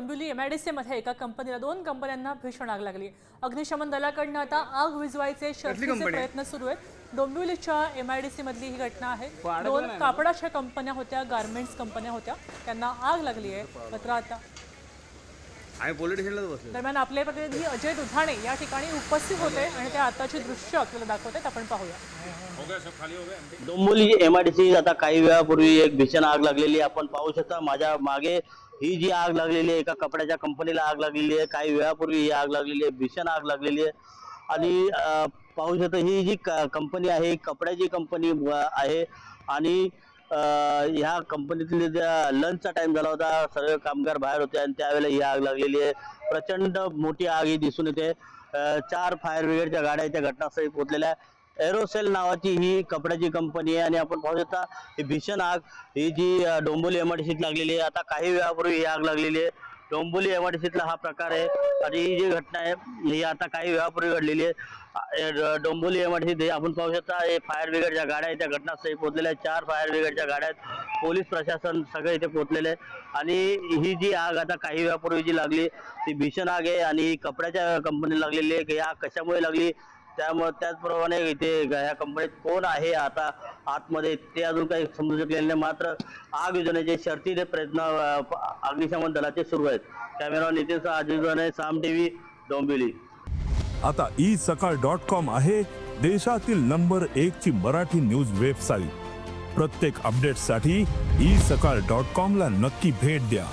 डोंबिवली मध्ये एका कंपनीला दोन कंपन्यांना भीषण आग लागली. अग्निशमन दलाकडनं आता आग विझवायचे शर्थीचे प्रयत्न सुरू आहेत. डोंबिवलीच्या एमआयडीसी मधली ही घटना आहे. दोन कापडाच्या कंपन्या होत्या गार्मेंट्स कंपन्या होत्या. त्यांना आग लागली आहे. मात्र आता आम्ही पोलीस स्टेशनलाच बसलो दरम्यान आपले प्रतिनिधी अजय दुधाणे या ठिकाणी उपस्थित होते आणि ते आताची दृश्य आपल्याला दाखवत आहेत आपण पाहूया. डोंबिवली एमआयडीसी आता काही वेळापूर्वी एक भीषण आग लागलेली आहे. आपण पाहू शकता माझ्या मागे ही जी आग लागलेली आहे एका कपड्याच्या कंपनीला आग लागलेली आहे. काही वेळापूर्वी ही आग लागलेली आहे भीषण आग लागलेली आहे. आणि पाहू शकता ही जी कंपनी आहे ही कपड्याची कंपनी आहे. आणि ह्या कंपनीतले ज्या लंचचा टाइम झाला होता सर्व कामगार बाहेर होते आणि त्यावेळेला ही आग लागलेली आहे. प्रचंड मोठी आग ही दिसून येते. चार फायर ब्रिगेडच्या गाड्या त्या घटनास्थळी पोहोचलेल्या एरोसेल नावाची ही कपड्याची कंपनी आहे आणि आपण पाहू शकता ही भीषण आग ही जी डोंबोली डोंबिवली लागलेली आहे. आता काही वेळापूर्वी ही आग लागलेली आहे. डोंबोली एमआयडीसीतला हा प्रकार आहे. आणि ही जी घटना आहे ही आता काही वेळापूर्वी घडलेली आहे. डोंबोली ड- आपण पाहू शकता हे फायर ब्रिगेडच्या गाड्या आहेत त्या घटनास्थळी पोहोचलेल्या आहेत. चार फायर ब्रिगेडच्या गाड्या आहेत. पोलीस प्रशासन सगळे इथे पोहोचलेले आहे आणि ही जी आग आता काही वेळापूर्वी जी लागली ती भीषण आग आहे. आणि कपड्याच्या कंपनीला लागलेली आहे. की आग कशामुळे लागली? त्यामुळे त्याचप्रमाणे इथे ह्या कंपनीत कोण आहे? आता आतमध्ये ते अजून काही समजू शकलेले नाही. मात्र आग योजनेचे शर्तीचे प्रयत्न अग्निशमन दलाचे सुरू आहेत. कॅमेरा नितीन सह अजित जोने, साम टीव्ही डोंबिवली. आता ई सकाळ डॉट कॉम आहे देशातील नंबर एक ची मराठी न्यूज वेबसाईट. प्रत्येक अपडेटसाठी ई सकाळ डॉट कॉम ला नक्की भेट द्या.